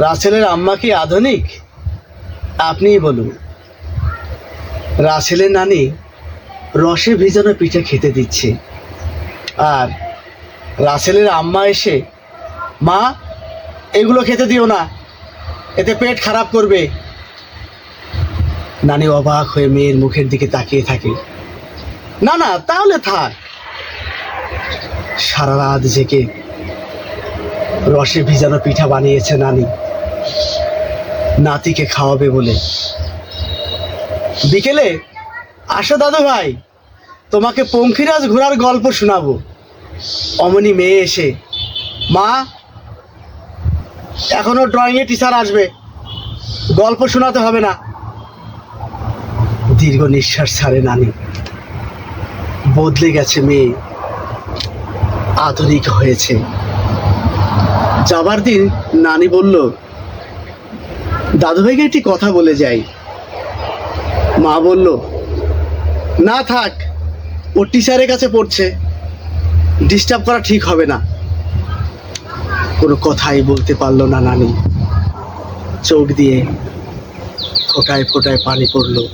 রাসেলের আম্মা কি আধুনিক? আপনিই বলুন। রাসেলের নানি রসে ভিজানো পিঠে খেতে দিচ্ছে। আর রাসেলের আম্মা এসে, মা, এগুলো খেতে দিও না, এতে পেট খারাপ করবে। নানি অবাক হয়ে মেয়ের মুখের দিকে তাকিয়ে থাকে। না না, তাহলে থাক। সারা রাত জেগে রসে ভিজানো পিঠা বানিয়েছে নানি। নাতিকে খাওয়াবে বলে। বিকেলে, আসো দাদু ভাই, তোমাকে পঙ্খিরাজ ঘোড়ার গল্প শোনাবো। অমনি মেয়ে এসে, মা, এখনও ড্রয়িংয়ে টিচার আসবে, গল্প শোনাতে হবে না। দীর্ঘ নিঃশ্বাস ছাড়ে নানি। বদলে গেছে মেয়ে। আধুনিক হয়েছে। যাবার দিন নানি বলল দাদুভাইকে একটি কথা বলে যাই। মা বলল, না থাক, ও টিচারের কাছে পড়ছে। ডিস্টার্ব করা ঠিক হবে না। কোনো কথাই বলতে পারল না নানি। চোখ দিয়ে ফোটায় ফোটায় পানি পড়ল।